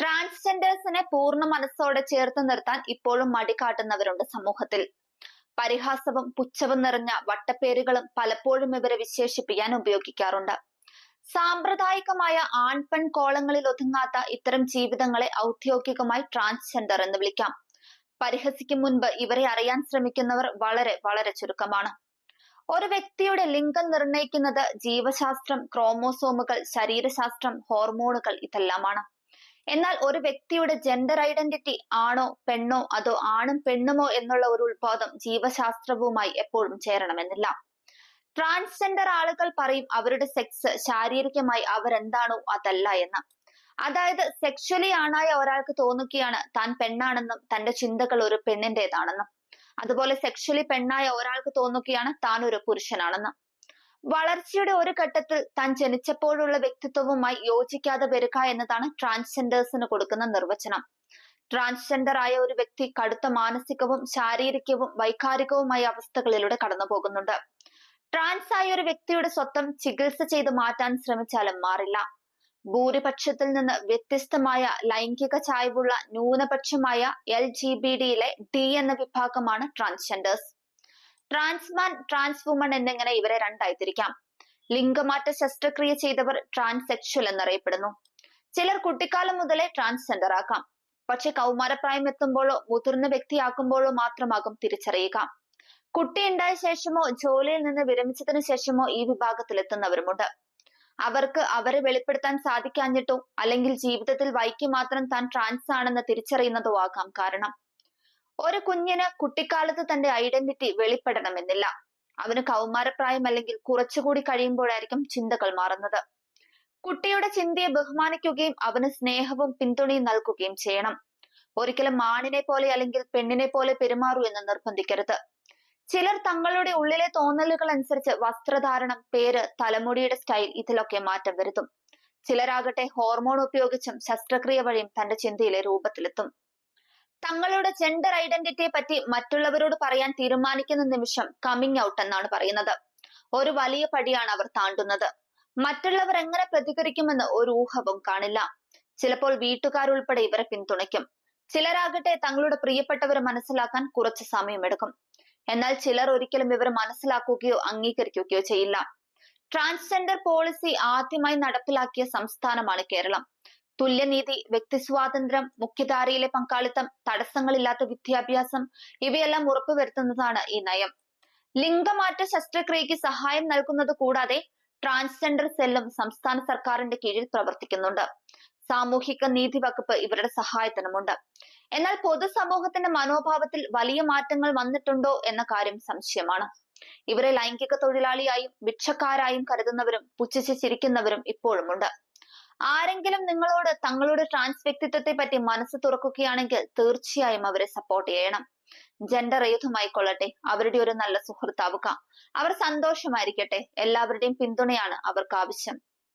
ട്രാൻസ്ജെൻഡേഴ്സിനെ പൂർണ മനസ്സോടെ ചേർത്ത് നിർത്താൻ ഇപ്പോഴും മടികാട്ടുന്നവരുണ്ട് സമൂഹത്തിൽ. പരിഹാസവും പുച്ഛവും നിറഞ്ഞ വട്ടപ്പേരുകളും പലപ്പോഴും ഇവരെ വിശേഷിപ്പിക്കാൻ ഉപയോഗിക്കാറുണ്ട്. സാമ്പ്രദായികമായ ആൺപെൺ കോളങ്ങളിൽ ഒതുങ്ങാത്ത ഇത്തരം ജീവിതങ്ങളെ ഔദ്യോഗികമായി ട്രാൻസ്ജെൻഡർ എന്ന് വിളിക്കാം. പരിഹസിക്കും മുൻപ് ഇവരെ അറിയാൻ ശ്രമിക്കുന്നവർ വളരെ വളരെ ചുരുക്കമാണ്. ഒരു വ്യക്തിയുടെ ലിംഗം നിർണയിക്കുന്നത് ജീവശാസ്ത്രം ക്രോമോസോമുകൾ ശരീരശാസ്ത്രം ഹോർമോണുകൾ ഇതെല്ലാമാണ്. എന്നാൽ ഒരു വ്യക്തിയുടെ ജെൻഡർ ഐഡന്റിറ്റി ആണോ പെണ്ണോ അതോ ആണും പെണ്ണുമോ എന്നുള്ള ഒരു ഉത്പാദം ജീവശാസ്ത്രവുമായി എപ്പോഴും ചേരണമെന്നില്ല. ട്രാൻസ്ജെൻഡർ ആളുകൾ പറയും അവരുടെ സെക്സ് ശാരീരികമായി അവരെന്താണോ അതല്ല എന്ന്. അതായത് സെക്ഷലി ആണായ ഒരാൾക്ക് തോന്നുകയാണ് താൻ പെണ്ണാണെന്നും തന്റെ ചിന്തകൾ ഒരു പെണ്ണിന്റേതാണെന്നും അതുപോലെ സെക്ഷലി പെണ്ണായ ഒരാൾക്ക് തോന്നുകയാണ് താൻ ഒരു പുരുഷനാണെന്നും. വളർച്ചയുടെ ഒരു ഘട്ടത്തിൽ താൻ ജനിച്ചപ്പോഴുള്ള വ്യക്തിത്വവുമായി യോജിക്കാതെ വരിക എന്നതാണ് ട്രാൻസ്ജെൻഡേഴ്സിന് കൊടുക്കുന്ന നിർവചനം. ട്രാൻസ്ജെൻഡർ ആയ ഒരു വ്യക്തി കടുത്ത മാനസികവും ശാരീരികവും വൈകാരികവുമായ അവസ്ഥകളിലൂടെ കടന്നു പോകുന്നുണ്ട്. ട്രാൻസ് ആയ ഒരു വ്യക്തിയുടെ സ്വത്വം ചികിത്സ ചെയ്ത് മാറ്റാൻ ശ്രമിച്ചാലും മാറില്ല. ഭൂരിപക്ഷത്തിൽ നിന്ന് വ്യത്യസ്തമായ ലൈംഗിക ചായ്വുള്ള ന്യൂനപക്ഷമായ എൽ ജി ബി ഡിയിലെ ഡി എന്ന വിഭാഗമാണ് ട്രാൻസ്ജെൻഡേഴ്സ് ട്രാൻസ്മാൻ ട്രാൻസ് വുമൺ എന്നിങ്ങനെ ഇവരെ രണ്ടായി തിരിക്കാം ലിംഗമാറ്റ ശസ്ത്രക്രിയ ചെയ്തവർ ട്രാൻസെക്ഷൽ എന്നറിയപ്പെടുന്നു. ചിലർ കുട്ടിക്കാലം മുതലേ ട്രാൻസ്ജെൻഡർ ആക്കാം. പക്ഷെ കൗമാരപ്രായം എത്തുമ്പോഴോ മുതിർന്ന വ്യക്തിയാക്കുമ്പോഴോ മാത്രമാകും തിരിച്ചറിയുക. കുട്ടി ഉണ്ടായ ശേഷമോ ജോലിയിൽ നിന്ന് വിരമിച്ചതിനു ശേഷമോ ഈ വിഭാഗത്തിൽ എത്തുന്നവരുമുണ്ട് അവർക്ക് അവരെ വെളിപ്പെടുത്താൻ സാധിക്കാഞ്ഞിട്ടോ അല്ലെങ്കിൽ ജീവിതത്തിൽ വൈകി മാത്രം താൻ ട്രാൻസ് ആണെന്ന് തിരിച്ചറിയുന്നതോ ആകാം കാരണം. ഒരു കുഞ്ഞിന് കുട്ടിക്കാലത്ത് തന്റെ ഐഡന്റിറ്റി വെളിപ്പെടണമെന്നില്ല. അവന് കൗമാരപ്രായം അല്ലെങ്കിൽ കുറച്ചുകൂടി കഴിയുമ്പോഴായിരിക്കും ചിന്തകൾ മാറുന്നത്. കുട്ടിയുടെ ചിന്തയെ ബഹുമാനിക്കുകയും അവന് സ്നേഹവും പിന്തുണയും നൽകുകയും ചെയ്യണം. ഒരിക്കലും ആണിനെ പോലെ അല്ലെങ്കിൽ പെണ്ണിനെ പോലെ പെരുമാറൂ എന്ന് നിർബന്ധിക്കരുത്. ചിലർ തങ്ങളുടെ ഉള്ളിലെ തോന്നലുകൾ അനുസരിച്ച് വസ്ത്രധാരണം പേര് തലമുടിയുടെ സ്റ്റൈൽ ഇതിലൊക്കെ മാറ്റം വരുത്തും. ചിലരാകട്ടെ ഹോർമോൺ ഉപയോഗിച്ചും ശസ്ത്രക്രിയ വഴിയും തന്റെ ചിന്തയിലെ രൂപത്തിലെത്തും. തങ്ങളുടെ ജെൻഡർ ഐഡന്റിറ്റിയെ പറ്റി മറ്റുള്ളവരോട് പറയാൻ തീരുമാനിക്കുന്ന നിമിഷം കമ്മിങ് ഔട്ട് എന്നാണ് പറയുന്നത്. ഒരു വലിയ പടിയാണ് അവർ താണ്ടുന്നത്. മറ്റുള്ളവർ എങ്ങനെ പ്രതികരിക്കുമെന്ന് ഒരു ഊഹവും കാണില്ല. ചിലപ്പോൾ വീട്ടുകാരുൾപ്പെടെ ഇവരെ പിന്തുണയ്ക്കും. ചിലരാകട്ടെ തങ്ങളുടെ പ്രിയപ്പെട്ടവരെ മനസ്സിലാക്കാൻ കുറച്ച് സമയമെടുക്കും. എന്നാൽ ചിലർ ഒരിക്കലും ഇവർ മനസ്സിലാക്കുകയോ അംഗീകരിക്കുകയോ ചെയ്യില്ല. ട്രാൻസ്ജെൻഡർ പോളിസി ആദ്യമായി നടപ്പിലാക്കിയ സംസ്ഥാനമാണ് കേരളം. തുല്യനീതി വ്യക്തി സ്വാതന്ത്ര്യം മുഖ്യധാരയിലെ പങ്കാളിത്തം തടസ്സങ്ങളില്ലാത്ത വിദ്യാഭ്യാസം ഇവയെല്ലാം ഉറപ്പുവരുത്തുന്നതാണ് ഈ നയം. ലിംഗമാറ്റ ശസ്ത്രക്രിയയ്ക്ക് സഹായം നൽകുന്നത് കൂടാതെ ട്രാൻസ്ജെൻഡർ സെല്ലും സംസ്ഥാന സർക്കാരിന്റെ കീഴിൽ പ്രവർത്തിക്കുന്നുണ്ട്. സാമൂഹിക നീതി വകുപ്പ് ഇവരുടെ സഹായത്തിനുമുണ്ട്. എന്നാൽ പൊതുസമൂഹത്തിന്റെ മനോഭാവത്തിൽ വലിയ മാറ്റങ്ങൾ വന്നിട്ടുണ്ടോ എന്ന കാര്യം സംശയമാണ്. ഇവരെ ലൈംഗിക തൊഴിലാളിയായും ഭിക്ഷക്കാരായും കരുതുന്നവരും പുച്ഛിച്ചിരിക്കുന്നവരും ഇപ്പോഴുമുണ്ട്. ആരെങ്കിലും നിങ്ങളോട് തങ്ങളുടെ ട്രാൻസ് വ്യക്തിത്വത്തെ പറ്റി മനസ്സ് തുറക്കുകയാണെങ്കിൽ തീർച്ചയായും അവരെ സപ്പോർട്ട് ചെയ്യണം. ജെൻഡർ ഏതുമായിക്കൊള്ളട്ടെ അവരുടെ ഒരു നല്ല സുഹൃത്താവുക. അവർ സന്തോഷമായിരിക്കട്ടെ. എല്ലാവരുടെയും പിന്തുണയാണ് അവർക്ക് ആവശ്യം.